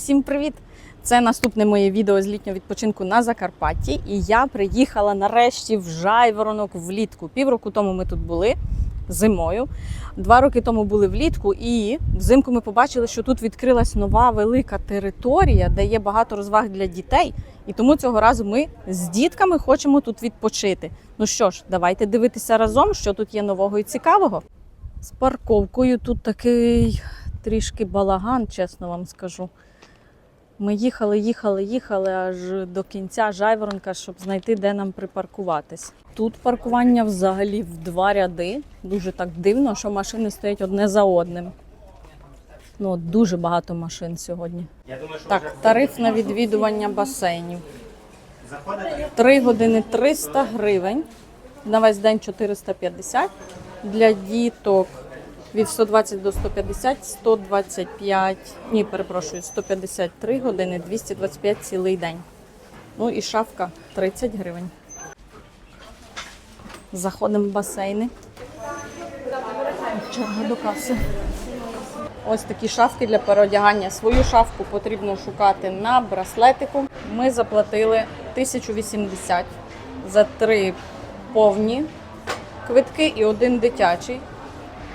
Всім привіт! Це наступне моє відео з літнього відпочинку на Закарпатті. І я приїхала нарешті в Жайворонок влітку. Півроку тому ми тут були зимою. Два роки тому були влітку, і взимку ми побачили, що тут відкрилась нова велика територія, де є багато розваг для дітей. І тому цього разу ми з дітками хочемо тут відпочити. Ну що ж, давайте дивитися разом, що тут є нового і цікавого. З парковкою тут такий трішки балаган, чесно вам скажу. Ми їхали, їхали, їхали аж до кінця Жайворонка, щоб знайти, де нам припаркуватись. Тут паркування взагалі в два ряди. Дуже так дивно, що машини стоять одне за одним. Ну, дуже багато машин сьогодні. Так, тариф на відвідування басейнів. Три години 300 гривень. На весь день 450. Для діток від 120 до 150, 125, ні, перепрошую, 153 години, 225 цілий день. Ну і шафка 30 гривень. Заходимо в басейни. Черга до каси. Ось такі шафки для переодягання. Свою шафку потрібно шукати на браслетику. Ми заплатили 1080 за три повні квитки і один дитячий.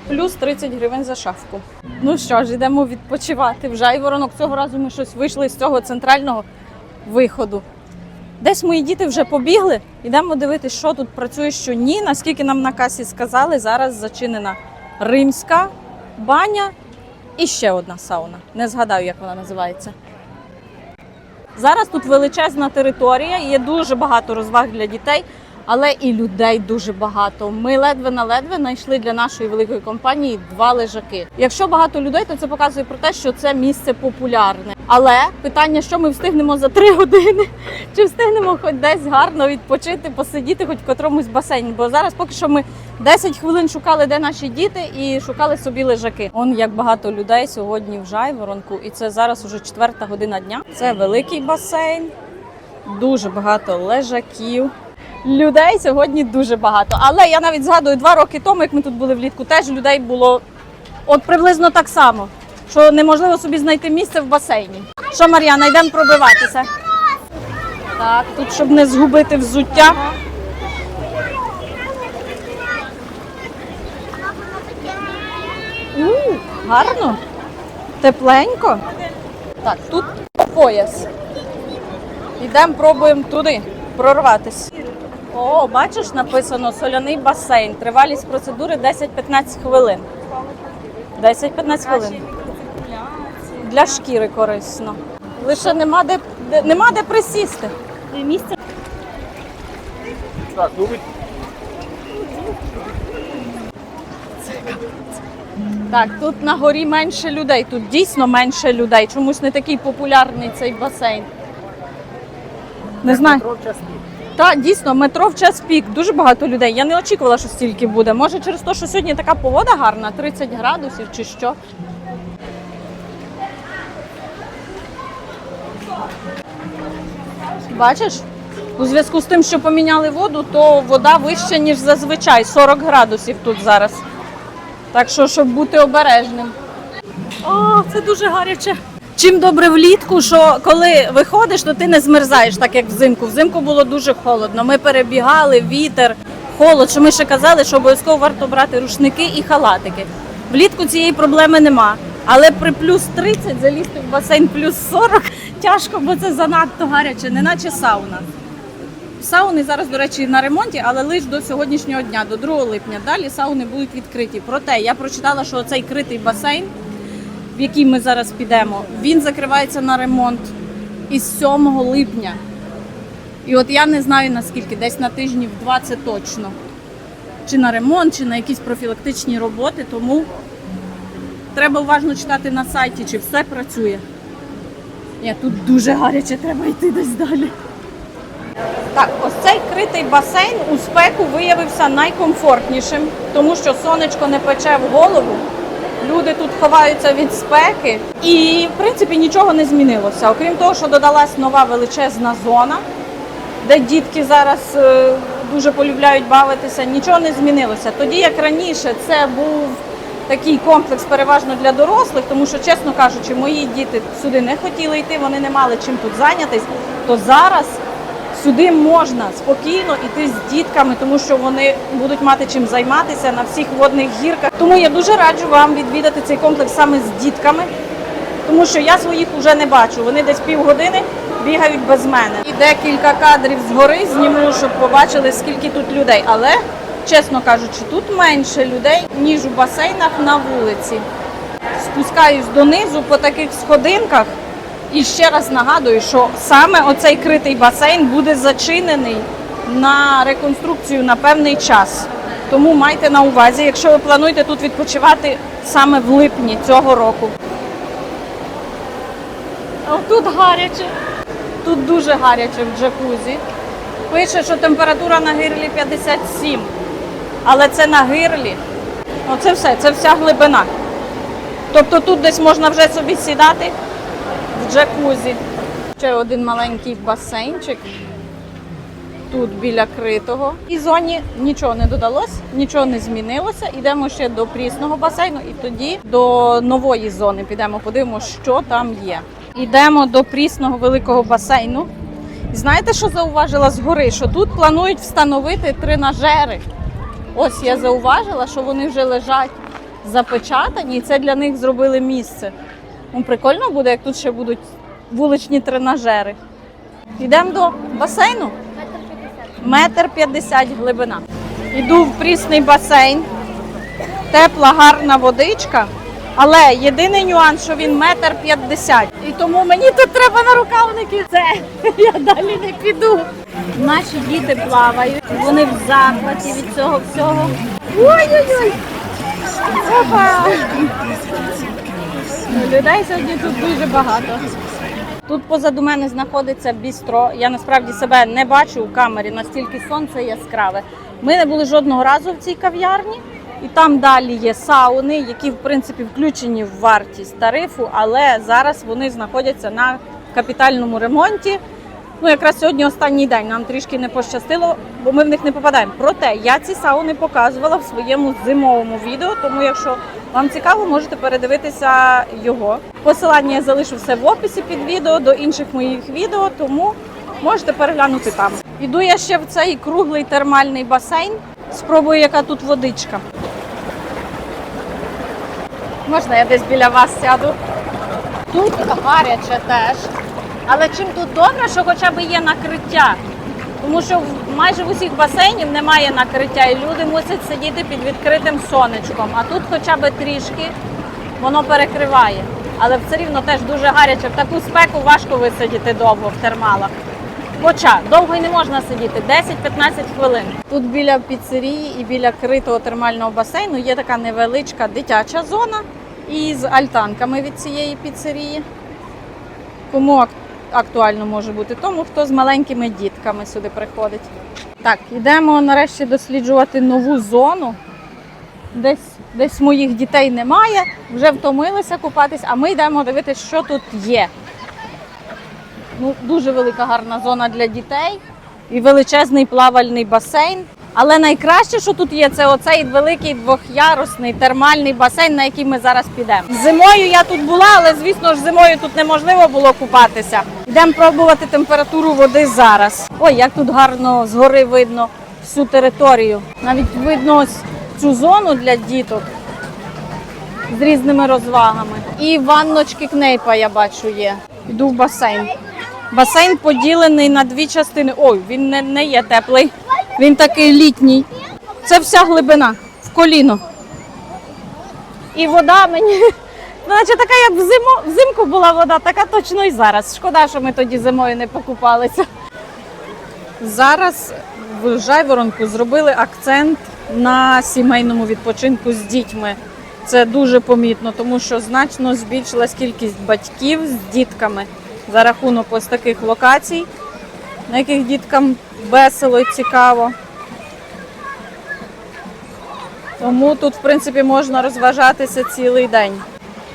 Плюс 30 гривень за шафку. Ну що ж, йдемо відпочивати в Жайворонок. Цього разу ми щось вийшли з цього центрального виходу. Десь мої діти вже побігли. Йдемо дивитися, що тут працює, що ні. Наскільки нам на касі сказали, зараз зачинена римська баня і ще одна сауна. Не згадаю, як вона називається. Зараз тут величезна територія, є дуже багато розваг для дітей, але і людей дуже багато. Ми ледве на ледве знайшли для нашої великої компанії два лежаки. Якщо багато людей, то це показує про те, що це місце популярне. Але питання, що ми встигнемо за три години, чи встигнемо хоч десь гарно відпочити, посидіти, хоч в котромусь басейні. Бо зараз поки що ми 10 хвилин шукали, де наші діти, і шукали собі лежаки. Он як багато людей сьогодні в Жайворонку, і це зараз уже четверта година дня. Це великий басейн, дуже багато лежаків. Людей сьогодні дуже багато. Але я навіть згадую два роки тому, як ми тут були влітку, теж людей було от приблизно так само, що неможливо собі знайти місце в басейні. Що, Мар'яна, йдемо пробиватися. Так, тут щоб не згубити взуття. У, гарно, тепленько. Так, тут пояс. Йдемо, пробуємо туди прорватися. О, бачиш, написано соляний басейн. Тривалість процедури 10-15 хвилин. 10-15 хвилин. Для шкіри корисно. Лише нема де, де нема де присісти. Місце Так, ну ви Так, тут на горі менше людей. Тут дійсно менше людей. Чомусь не такий популярний цей басейн. Не знаю. Так, дійсно, метро в час пік. Дуже багато людей. Я не очікувала, що стільки буде. Може, через те, що сьогодні така погода гарна, 30 градусів чи що. Бачиш? У зв'язку з тим, що поміняли воду, то вода вища, ніж зазвичай. 40 градусів тут зараз. Так що, щоб бути обережним. О, це дуже гаряче. Чим добре влітку, що коли виходиш, то ти не змерзаєш, так як взимку. Взимку було дуже холодно. Ми перебігали, вітер, холод. Що ми ще казали, що обов'язково варто брати рушники і халатики. Влітку цієї проблеми нема. Але при плюс 30 залізти в басейн плюс 40 тяжко, бо це занадто гаряче, не наче сауна. Сауни зараз, до речі, на ремонті, але лише до сьогоднішнього дня, до 2 липня. Далі сауни будуть відкриті. Проте я прочитала, що цей критий басейн, в який ми зараз підемо, він закривається на ремонт із 7 липня. І от я не знаю наскільки, десь на тижнів два це точно. Чи на ремонт, чи на якісь профілактичні роботи, тому треба уважно читати на сайті, чи все працює. Ні, тут дуже гаряче, треба йти десь далі. Так, ось цей критий басейн у спеку виявився найкомфортнішим, тому що сонечко не пече в голову. Люди тут ховаються від спеки, і в принципі нічого не змінилося. Окрім того, що додалась нова величезна зона, де дітки зараз е, дуже полюбляють бавитися, нічого не змінилося. Тоді, як раніше, це був такий комплекс переважно для дорослих, тому що, чесно кажучи, мої діти сюди не хотіли йти, вони не мали чим тут зайнятись. То зараз сюди можна спокійно йти з дітками, тому що вони будуть мати чим займатися на всіх водних гірках. Тому я дуже раджу вам відвідати цей комплекс саме з дітками, тому що я своїх вже не бачу. Вони десь півгодини бігають без мене. І декілька кадрів згори зніму, щоб побачили, скільки тут людей. Але, чесно кажучи, тут менше людей, ніж у басейнах на вулиці. Спускаюсь донизу по таких сходинках. І ще раз нагадую, що саме оцей критий басейн буде зачинений на реконструкцію на певний час. Тому майте на увазі, якщо ви плануєте тут відпочивати саме в липні цього року. Тут гаряче. Тут дуже гаряче в джакузі. Пише, що температура на гирлі 57. Але це на гирлі. Оце все, це вся глибина. Тобто тут десь можна вже собі сідати джакузі. Ще один маленький басейнчик. Тут біля критого. І зоні нічого не додалось, нічого не змінилося. Йдемо ще до прісного басейну і тоді до нової зони підемо, подивимося, що там є. Йдемо до прісного великого басейну. Знаєте, що зауважила згори? Що тут планують встановити тренажери. Ось я зауважила, що вони вже лежать запечатані, і це для них зробили місце. Ну, прикольно буде, як тут ще будуть вуличні тренажери. Йдемо до басейну. Метр п'ятдесят глибина. Йду в прісний басейн. Тепла, гарна водичка. Але єдиний нюанс, що він метр п'ятдесят. І тому мені тут треба на рукавники. Це я далі не піду. Наші діти плавають, вони в захваті від цього всього. Ой-ой-ой! Опа! Людей сьогодні тут дуже багато. Тут позаду мене знаходиться бістро. Я насправді себе не бачу у камері, настільки сонце яскраве. Ми не були жодного разу в цій кав'ярні, і там далі є сауни, які в принципі включені в вартість тарифу, але зараз вони знаходяться на капітальному ремонті. Ну, якраз сьогодні останній день нам трішки не пощастило, бо ми в них не попадаємо. Проте я ці сауни показувала в своєму зимовому відео, тому якщо вам цікаво, можете передивитися його. Посилання я залишу все в описі під відео до інших моїх відео, тому можете переглянути там. Іду я ще в цей круглий термальний басейн. Спробую, яка тут водичка. Можна я десь біля вас сяду? Тут гаряче теж. Але чим тут добре, що хоча б є накриття. Тому що майже в усіх басейнів немає накриття, і люди мусять сидіти під відкритим сонечком. А тут хоча б трішки воно перекриває. Але все рівно теж дуже гаряче. В таку спеку важко висидіти довго в термалах. Хоча довго й не можна сидіти 10-15 хвилин. Тут біля піцерії і біля критого термального басейну є така невеличка дитяча зона із альтанками від цієї піцерії. Кому актуально може бути? Тому хто з маленькими дітками сюди приходить. Так, йдемо нарешті досліджувати нову зону. Десь, десь моїх дітей немає, вже втомилися купатись, а ми йдемо дивитися, що тут є. Ну, дуже велика гарна зона для дітей і величезний плавальний басейн. Але найкраще, що тут є, це оцей великий двохярусний термальний басейн, на який ми зараз підемо. Зимою я тут була, але звісно ж зимою тут неможливо було купатися. Йдемо пробувати температуру води зараз. Ой, як тут гарно згори видно всю територію. Навіть видно ось цю зону для діток з різними розвагами. І ванночки кнейпа я бачу є. Йду в басейн. Басейн поділений на дві частини. Ой, він не, не є теплий. Він такий літній. Це вся глибина в коліно. І вода мені, наче така, як взиму, взимку була вода, така точно і зараз. Шкода, що ми тоді зимою не покупалися. Зараз в Жайворонку зробили акцент на сімейному відпочинку з дітьми. Це дуже помітно, тому що значно збільшилась кількість батьків з дітками за рахунок ось таких локацій, на яких діткам весело і цікаво. Тому тут, в принципі, можна розважатися цілий день.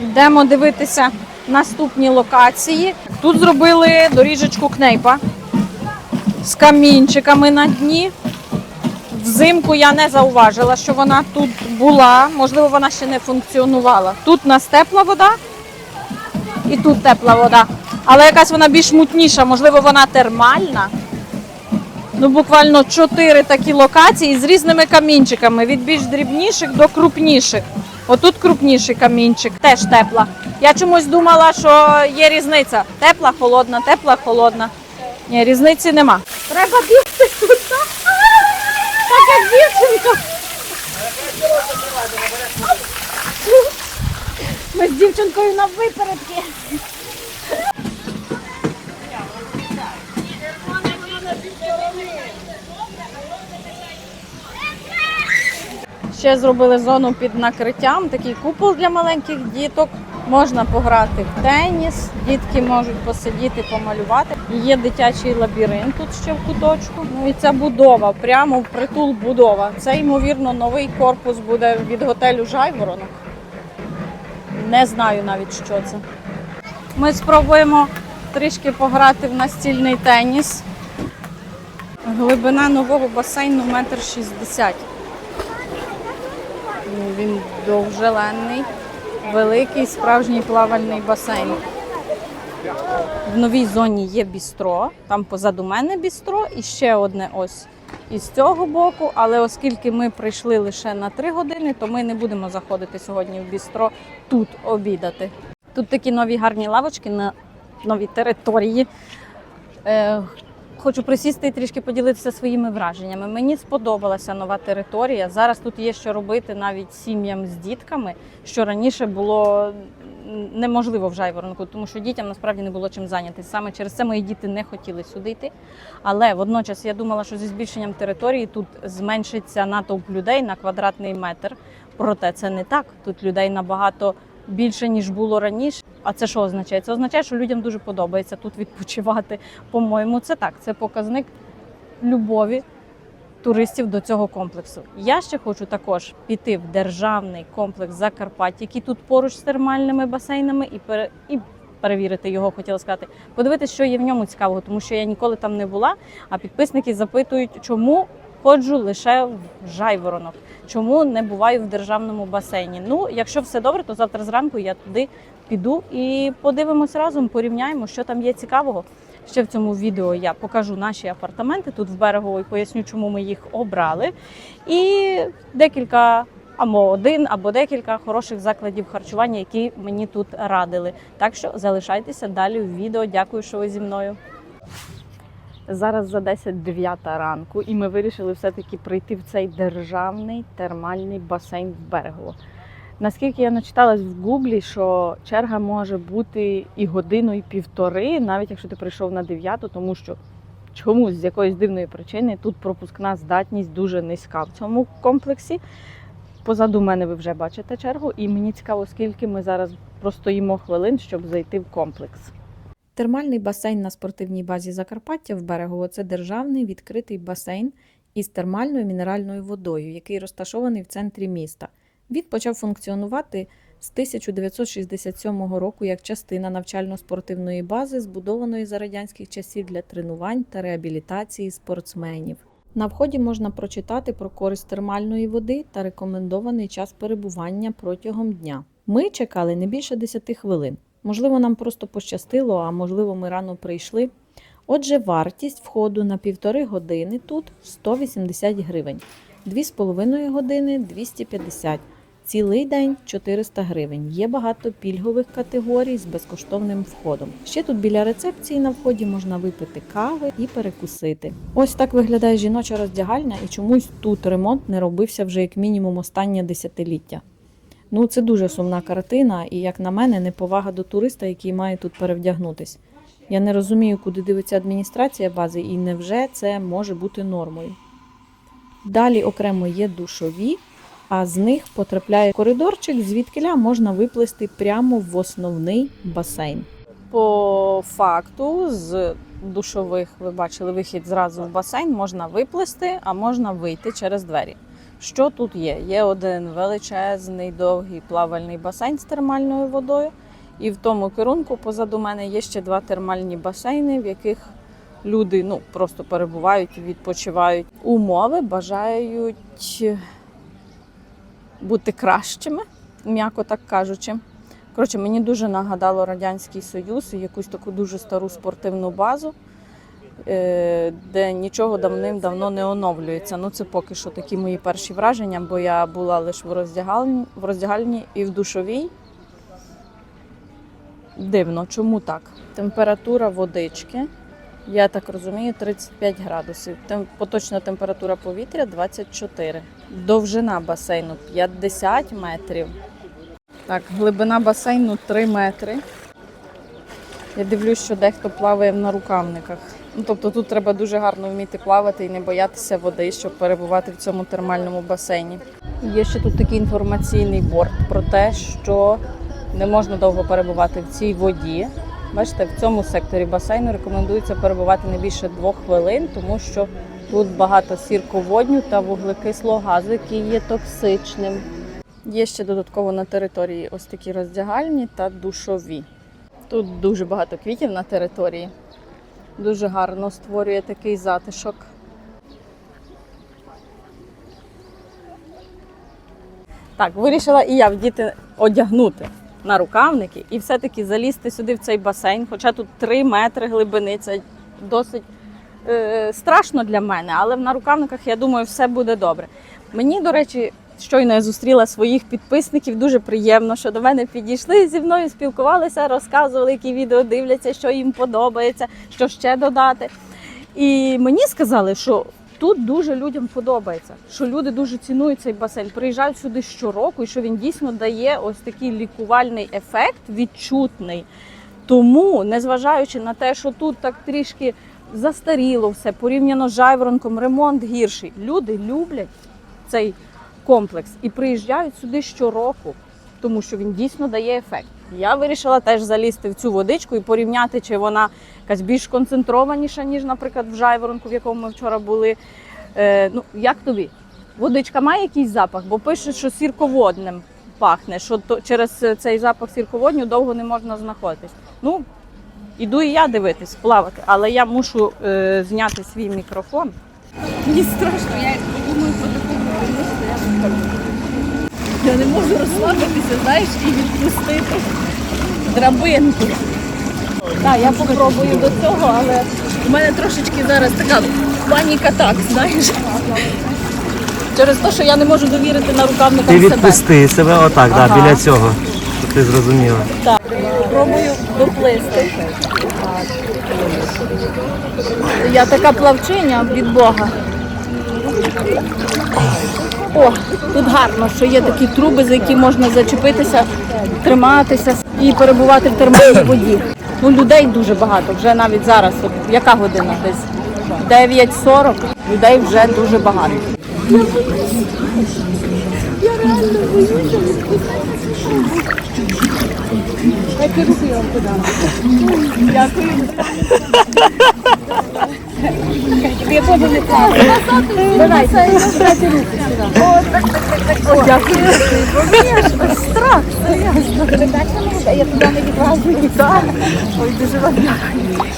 Йдемо дивитися наступні локації. Тут зробили доріжечку кнейпа з камінчиками на дні. Взимку я не зауважила, що вона тут була. Можливо, вона ще не функціонувала. Тут у нас тепла вода і тут тепла вода. Але якась вона більш мутніша, можливо, вона термальна. Ну, буквально чотири такі локації з різними камінчиками, від більш дрібніших до крупніших. Отут крупніший камінчик, теж тепла. Я чомусь думала, що є різниця. Тепла, холодна, тепла, холодна. Ні, різниці нема. Треба бігти туди. Так як дівчинка. Ми з дівчинкою на випередки. Ще зробили зону під накриттям, такий купол для маленьких діток. Можна пограти в теніс, дітки можуть посидіти, помалювати. Є дитячий лабіринт тут ще в куточку. Ну і ця будова, прямо в притул будова. Це ймовірно новий корпус буде від готелю Жайворонок. Не знаю навіть, що це. Ми спробуємо трішки пограти в настільний теніс. Глибина нового басейну метр шістдесят. Ну, Він довжеленний, великий справжній плавальний басейн. В новій зоні є бістро, там позаду мене бістро і ще одне ось із цього боку. Але оскільки ми прийшли лише на 3 години, то ми не будемо заходити сьогодні в бістро тут обідати. Тут такі нові гарні лавочки на новій території. Хочу присісти і трішки поділитися своїми враженнями. Мені сподобалася нова територія. Зараз тут є що робити навіть сім'ям з дітками, що раніше було неможливо в Жайворонку, тому що дітям насправді не було чим зайнятися. Саме через це мої діти не хотіли сюди йти. Але водночас я думала, що зі збільшенням території тут зменшиться натовп людей на квадратний метр. Проте це не так. Тут людей набагато більше ніж було раніше. А це що означає? Це означає, що людям дуже подобається тут відпочивати. По-моєму, це так. Це показник любові туристів до цього комплексу. Я ще хочу також піти в державний комплекс Закарпаття, який тут поруч з термальними басейнами, і пере... і перевірити його, хотіла сказати. Подивитися, що є в ньому цікавого, тому що я ніколи там не була. А підписники запитують, чому ходжу лише в жайворонок, чому не буваю в державному басейні. Ну, якщо все добре, то завтра зранку я туди піду і подивимось разом, порівняємо, що там є цікавого. Ще в цьому відео я покажу наші апартаменти тут в берегово і поясню, чому ми їх обрали. І декілька або один, або декілька хороших закладів харчування, які мені тут радили. Так що залишайтеся далі в відео. Дякую, що ви зі мною. Зараз за 10 9 ранку, і ми вирішили все-таки прийти в цей державний термальний басейн в берегово. Наскільки я начиталась в гуглі, що черга може бути і годину, і півтори, навіть якщо ти прийшов на 9, тому що чомусь з якоїсь дивної причини тут пропускна здатність дуже низька в цьому комплексі. Позаду мене ви вже бачите чергу, і мені цікаво, скільки ми зараз простоїмо хвилин, щоб зайти в комплекс. Термальний басейн на спортивній базі Закарпаття в Берегово це державний відкритий басейн із термальною мінеральною водою, який розташований в центрі міста. Він почав функціонувати з 1967 року як частина навчально-спортивної бази, збудованої за радянських часів для тренувань та реабілітації спортсменів. На вході можна прочитати про користь термальної води та рекомендований час перебування протягом дня. Ми чекали не більше 10 хвилин. Можливо, нам просто пощастило, а можливо, ми рано прийшли. Отже, вартість входу на півтори години тут 180 гривень, 2,5 години 250, цілий день 400 гривень. Є багато пільгових категорій з безкоштовним входом. Ще тут біля рецепції на вході можна випити кави і перекусити. Ось так виглядає жіноча роздягальня, і чомусь тут ремонт не робився вже як мінімум останнє десятиліття. Ну, це дуже сумна картина, і, як на мене, неповага до туриста, який має тут перевдягнутись. Я не розумію, куди дивиться адміністрація бази, і невже це може бути нормою. Далі окремо є душові, а з них потрапляє коридорчик, звідкиля можна виплисти прямо в основний басейн. По факту, з душових, ви бачили, вихід зразу в басейн можна виплисти, а можна вийти через двері. Що тут є? Є один величезний довгий плавальний басейн з термальною водою, і в тому керунку позаду мене є ще два термальні басейни, в яких люди ну, просто перебувають, відпочивають. Умови бажають бути кращими, м'яко так кажучи. Коротше, мені дуже нагадало Радянський Союз і якусь таку дуже стару спортивну базу, е, де нічого давним-давно не оновлюється. Ну, це поки що такі мої перші враження, бо я була лише в роздягальні, в роздягальні і в душовій. Дивно, чому так? Температура водички, я так розумію, 35 градусів. Поточна температура повітря 24. Довжина басейну 50 метрів. Так, глибина басейну 3 метри. Я дивлюсь, що дехто плаває на рукавниках. Ну, тобто тут треба дуже гарно вміти плавати і не боятися води, щоб перебувати в цьому термальному басейні. Є ще тут такий інформаційний борт про те, що не можна довго перебувати в цій воді. Бачите, в цьому секторі басейну рекомендується перебувати не більше двох хвилин, тому що тут багато сірководню та вуглекислого газу, який є токсичним. Є ще додатково на території ось такі роздягальні та душові. Тут дуже багато квітів на території. Дуже гарно створює такий затишок. Так, вирішила і я вдіти одягнути на рукавники і все-таки залізти сюди в цей басейн. Хоча тут 3 метри глибини, це досить е, страшно для мене, але на рукавниках я думаю, все буде добре. Мені, до речі, щойно я зустріла своїх підписників. Дуже приємно, що до мене підійшли зі мною, спілкувалися, розказували, які відео дивляться, що їм подобається, що ще додати. І мені сказали, що тут дуже людям подобається, що люди дуже цінують цей басейн, приїжджають сюди щороку, і що він дійсно дає ось такий лікувальний ефект, відчутний. Тому, незважаючи на те, що тут так трішки застаріло все, порівняно з жайворонком, ремонт гірший, люди люблять цей комплекс і приїжджають сюди щороку, тому що він дійсно дає ефект. Я вирішила теж залізти в цю водичку і порівняти, чи вона якась більш концентрованіша, ніж, наприклад, в жайворонку, в якому ми вчора були. Е, ну, як тобі? Водичка має якийсь запах, бо пише, що сірководним пахне, що то, через цей запах сірководню довго не можна знаходитись. Ну, іду і я дивитись, плавати, але я мушу е, зняти свій мікрофон. Мені страшно, я думаю про таку я Я не можу розслабитися, знаєш, і відпустити драбинку. Так, я попробую до цього, але у мене трошечки зараз така паніка так, знаєш. Через те, що я не можу довірити на рукавникам Ти себе. відпусти себе отак, Ага. да, біля цього, щоб ти зрозуміла. Так, пробую доплисти. Я така плавчиня від Бога. О, тут гарно, що є такі труби, за які можна зачепитися, триматися і перебувати в термальній воді. Ну, людей дуже багато, вже навіть зараз. Яка година десь? 9.40, людей вже дуже багато. Я Дякую теж не плаваю. Давайте, дайте руки сюди. О, так, так, так, так. О, дякую. Мені аж страх, серйозно. Ви бачите, я туди не відразу. Так. Ой, дуже вам дякую.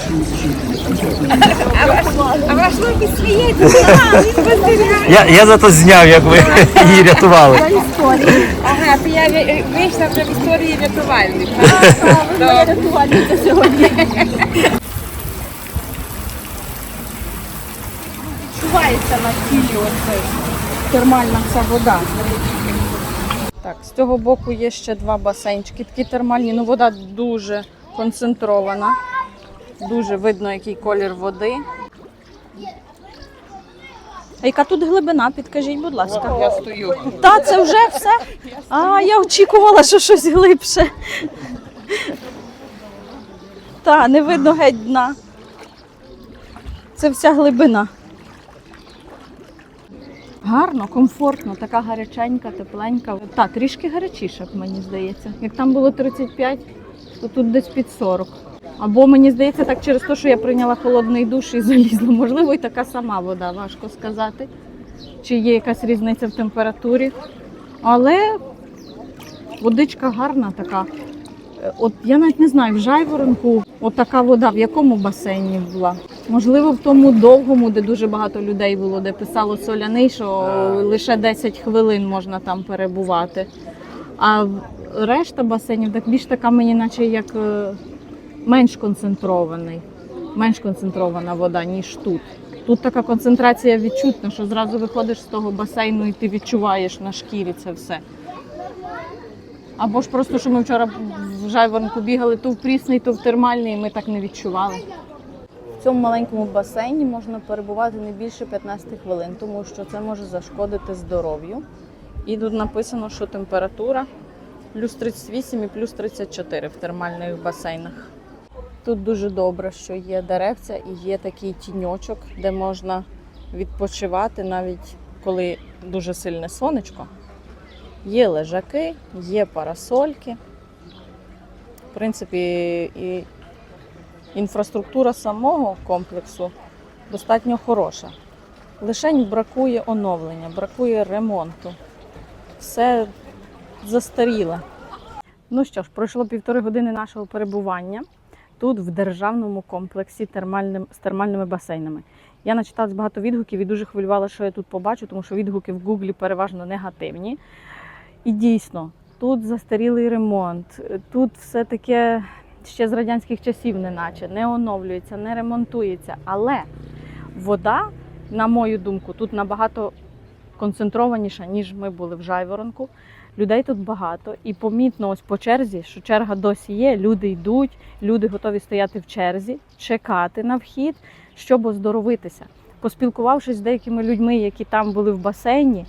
А ваш руки сміється. Я, я зато зняв, як ви її рятували. Ага, то я вийшла вже в історії рятувальник. Ви рятувальниця сьогодні. Відчувається на тілі оце термальна ця вода. Так, з цього боку є ще два басейнчики, такі термальні. Ну, вода дуже концентрована. Дуже видно, який колір води. А яка тут глибина? Підкажіть, будь ласка. Я стою. Та, це вже все. А, я очікувала, що щось глибше. Та, не видно геть дна. Це вся глибина. Гарно, комфортно, така гаряченька, тепленька. Та, трішки гарячіша, мені здається. Як там було 35, то тут десь під 40. Або мені здається, так через те, що я прийняла холодний душ і залізла. Можливо, і така сама вода, важко сказати. Чи є якась різниця в температурі. Але водичка гарна така. Е, От я навіть не знаю, в жайворонку от така вода в якому басейні була. Можливо, в тому довгому, де дуже багато людей було, де писало соляний, що лише 10 хвилин можна там перебувати. А решта басейнів так більш така мені, наче як е, менш концентрований, менш концентрована вода, ніж тут. Тут така концентрація відчутна, що зразу виходиш з того басейну і ти відчуваєш на шкірі це все. Або ж просто, що ми вчора в жайворонку бігали то в прісний, то в термальний, і ми так не відчували. В цьому маленькому басейні можна перебувати не більше 15 хвилин, тому що це може зашкодити здоров'ю. І тут написано, що температура плюс 38 і плюс 34 в термальних басейнах. Тут дуже добре, що є деревця і є такий тіньочок, де можна відпочивати навіть коли дуже сильне сонечко. Є лежаки, є парасольки. В принципі, і інфраструктура самого комплексу достатньо хороша. Лишень бракує оновлення, бракує ремонту. Все застаріле. Ну що ж, пройшло півтори години нашого перебування тут, в державному комплексі термальним, з термальними басейнами. Я начиталась багато відгуків і дуже хвилювала, що я тут побачу, тому що відгуки в Гуглі переважно негативні. І дійсно, тут застарілий ремонт, тут все таке ще з радянських часів, неначе не оновлюється, не ремонтується. Але вода, на мою думку, тут набагато концентрованіша, ніж ми були в Жайворонку. Людей тут багато, і помітно ось по черзі, що черга досі є. Люди йдуть, люди готові стояти в черзі, чекати на вхід, щоб оздоровитися. Поспілкувавшись з деякими людьми, які там були в басейні,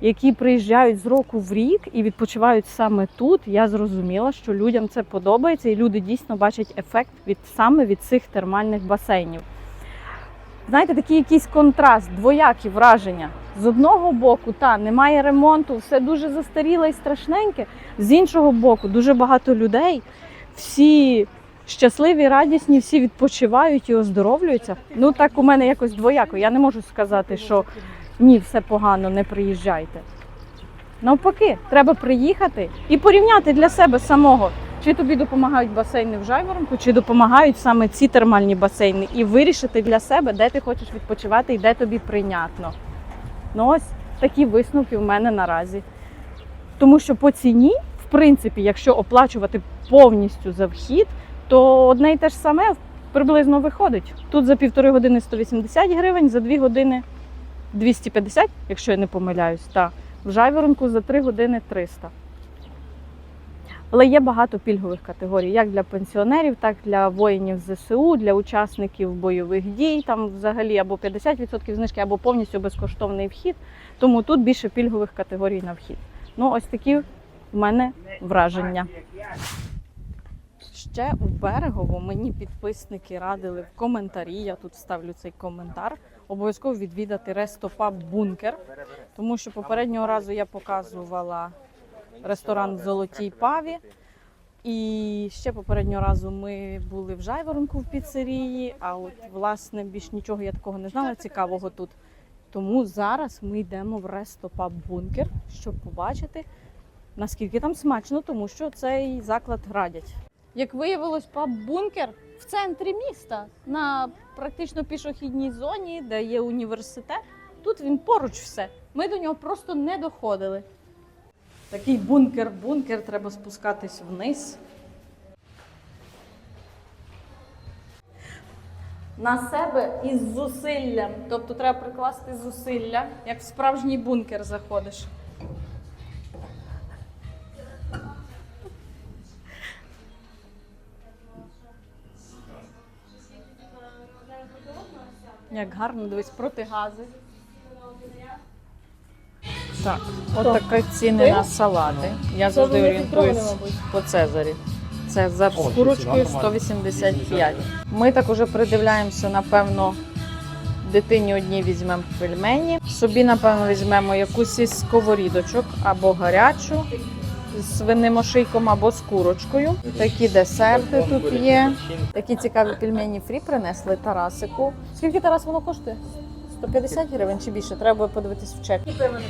які приїжджають з року в рік і відпочивають саме тут, я зрозуміла, що людям це подобається, і люди дійсно бачать ефект від саме від цих термальних басейнів. Знаєте, такий якийсь контраст, двоякі враження. З одного боку, та немає ремонту, все дуже застаріле і страшненьке. З іншого боку, дуже багато людей, всі щасливі, радісні, всі відпочивають і оздоровлюються. Ну так у мене якось двояко. Я не можу сказати, що ні, все погано, не приїжджайте. Навпаки, треба приїхати і порівняти для себе самого, чи тобі допомагають басейни в Жайворонку, чи допомагають саме ці термальні басейни, і вирішити для себе, де ти хочеш відпочивати і де тобі прийнятно. Ну ось такі висновки в мене наразі. Тому що по ціні, в принципі, якщо оплачувати повністю за вхід, то одне і те ж саме приблизно виходить. Тут за півтори години 180 гривень, за дві години 250, якщо я не помиляюсь, та в Жайворонку за 3 години 300. Але є багато пільгових категорій, як для пенсіонерів, так і для воїнів ЗСУ, для учасників бойових дій. Там взагалі або 50% знижки, або повністю безкоштовний вхід. Тому тут більше пільгових категорій на вхід. Ну, ось такі в мене враження. Ще у берегову мені підписники радили в коментарі. Я тут вставлю цей коментар. Обов'язково відвідати рестопаб бункер, тому що попереднього разу я показувала ресторан в Золотій Паві. І ще попереднього разу ми були в Жайворонку в піцерії, а от власне більш нічого я такого не знала цікавого тут. Тому зараз ми йдемо в рестопаб бункер, щоб побачити, наскільки там смачно, тому що цей заклад радять. Як виявилось, паб бункер в центрі міста, на практично пішохідній зоні, де є університет. Тут він поруч все. Ми до нього просто не доходили. Такий бункер-бункер, треба спускатись вниз. На себе із зусиллям. Тобто треба прикласти зусилля, як в справжній бункер заходиш. Як гарно дивись, протигази. Так, от така ціни на салати. Я завжди орієнтуюсь по Цезарі. Цезар з курочкою 185. Ми так уже придивляємося, напевно, дитині одній візьмемо пельмені. Собі, напевно, візьмемо якусь із сковорідочок або гарячу з свиним ошийком або з курочкою. Такі десерти тут є. Такі цікаві пельмені фрі принесли Тарасику. Скільки Тарас воно коштує? 150 гривень чи більше, треба подивитись в чек.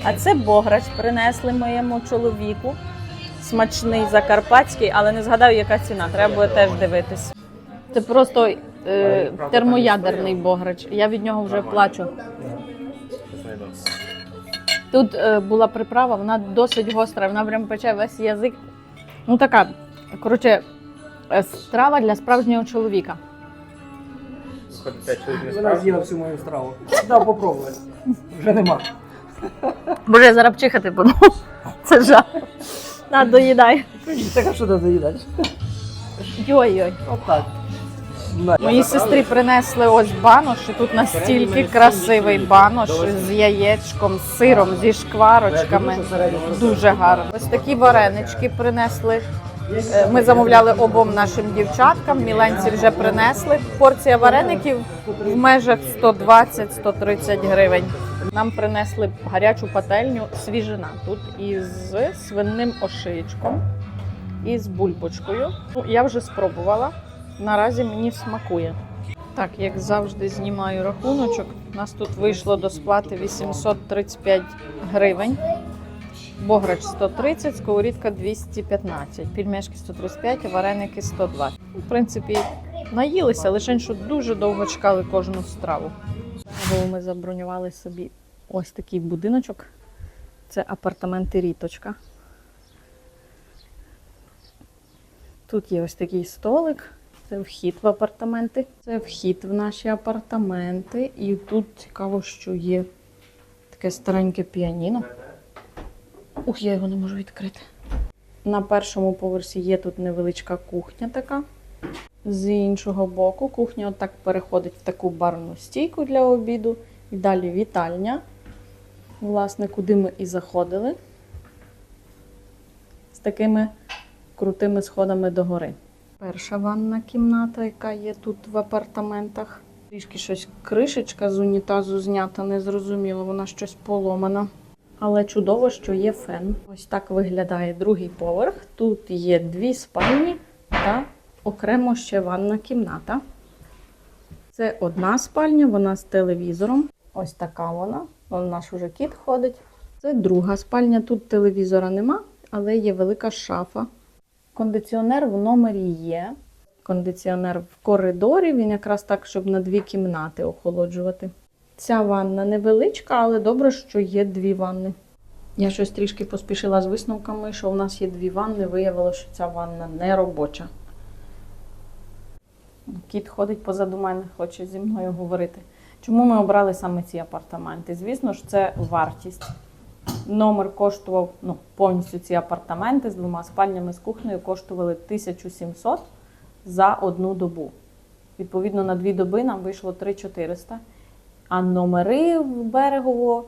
А це бограч принесли моєму чоловіку. Смачний закарпатський, але не згадав, яка ціна. Треба буде теж дивитись. Це просто е, термоядерний бограч. Я від нього вже плачу. Тут е, була приправа, вона досить гостра, вона прям пече весь язик. Ну така, коротше, е, страва для справжнього чоловіка. Вона з'їла всю мою страву. Дав попробувати. Вже нема. Боже, я зараз чихати буду. Це жах. На, доїдай. Так а що ти заїдати? Йой-йой. Отак. Моїй сестрі принесли ось банош, і тут настільки красивий банош з яєчком, з сиром, зі шкварочками. Дуже гарно. Ось такі варенички принесли. Е, Ми замовляли обом нашим дівчаткам. Міленці вже принесли. Порція вареників в межах 120-130 гривень. Нам принесли гарячу пательню свіжина тут із свинним ошичком і з бульбочкою. Ну, Я вже спробувала. Наразі мені смакує. Так, як завжди, знімаю рахуночок. У нас тут вийшло до сплати 835 гривень. Бограч 130, сковорідка 215, пільмешки 135, вареники 120. Ну, В принципі, наїлися, лише що дуже довго чекали кожну страву. Бо ми забронювали собі ось такий будиночок. Це апартаменти Ріточка. Тут є ось такий столик. Це вхід в апартаменти. Це вхід в наші апартаменти. І тут цікаво, що є таке стареньке піаніно. Ух, я його не можу відкрити. На першому поверсі є тут невеличка кухня така. З іншого боку, кухня отак переходить в таку барну стійку для обіду. І далі вітальня. Власне, куди ми і заходили. З такими крутими сходами догори. Перша ванна кімната, яка є тут в апартаментах. Трішки щось кришечка з унітазу знята, незрозуміло, вона щось поломана. Але чудово, що є фен. Ось так виглядає другий поверх. Тут є дві спальні та окремо ще ванна кімната. Це одна спальня, вона з телевізором. Ось така вона. Вон наш уже кіт ходить. Це друга спальня. Тут телевізора нема, але є велика шафа. Кондиціонер в номері є. Кондиціонер в коридорі, він якраз так, щоб на дві кімнати охолоджувати. Ця ванна невеличка, але добре, що є дві ванни. Я щось трішки поспішила з висновками, що в нас є дві ванни. Виявилося, що ця ванна не робоча. Кіт ходить позаду мене, хоче зі мною говорити. Чому ми обрали саме ці апартаменти? Звісно ж, це вартість. Номер коштував ну, повністю ці апартаменти з двома спальнями з кухнею коштували 1700 за одну добу. Відповідно, на дві доби нам вийшло 3400. А номери в берегово,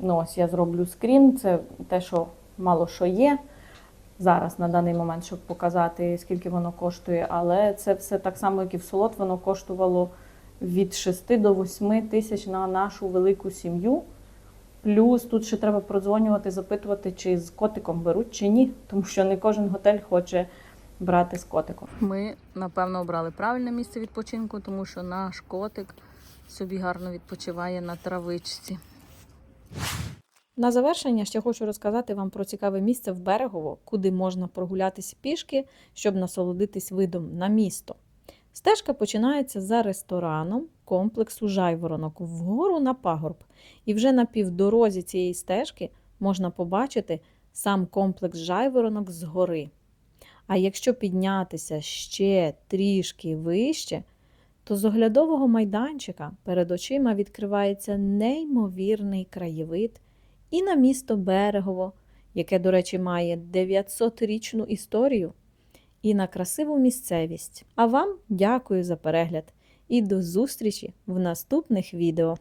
ну ось я зроблю скрін, це те, що мало що є зараз на даний момент, щоб показати, скільки воно коштує. Але це все так само, як і в Солот, воно коштувало від 6 до 8 тисяч на нашу велику сім'ю. Плюс тут ще треба продзвонювати, запитувати, чи з котиком беруть, чи ні, тому що не кожен готель хоче брати з котиком. Ми, напевно, обрали правильне місце відпочинку, тому що наш котик собі гарно відпочиває на травичці. На завершення ще хочу розказати вам про цікаве місце в Берегово, куди можна прогулятися пішки, щоб насолодитись видом на місто. Стежка починається за рестораном комплексу Жайворонок вгору на пагорб. І вже на півдорозі цієї стежки можна побачити сам комплекс Жайворонок згори. А якщо піднятися ще трішки вище, то з оглядового майданчика перед очима відкривається неймовірний краєвид і на місто Берегово, яке, до речі, має 900-річну історію, і на красиву місцевість. А вам дякую за перегляд і до зустрічі в наступних відео!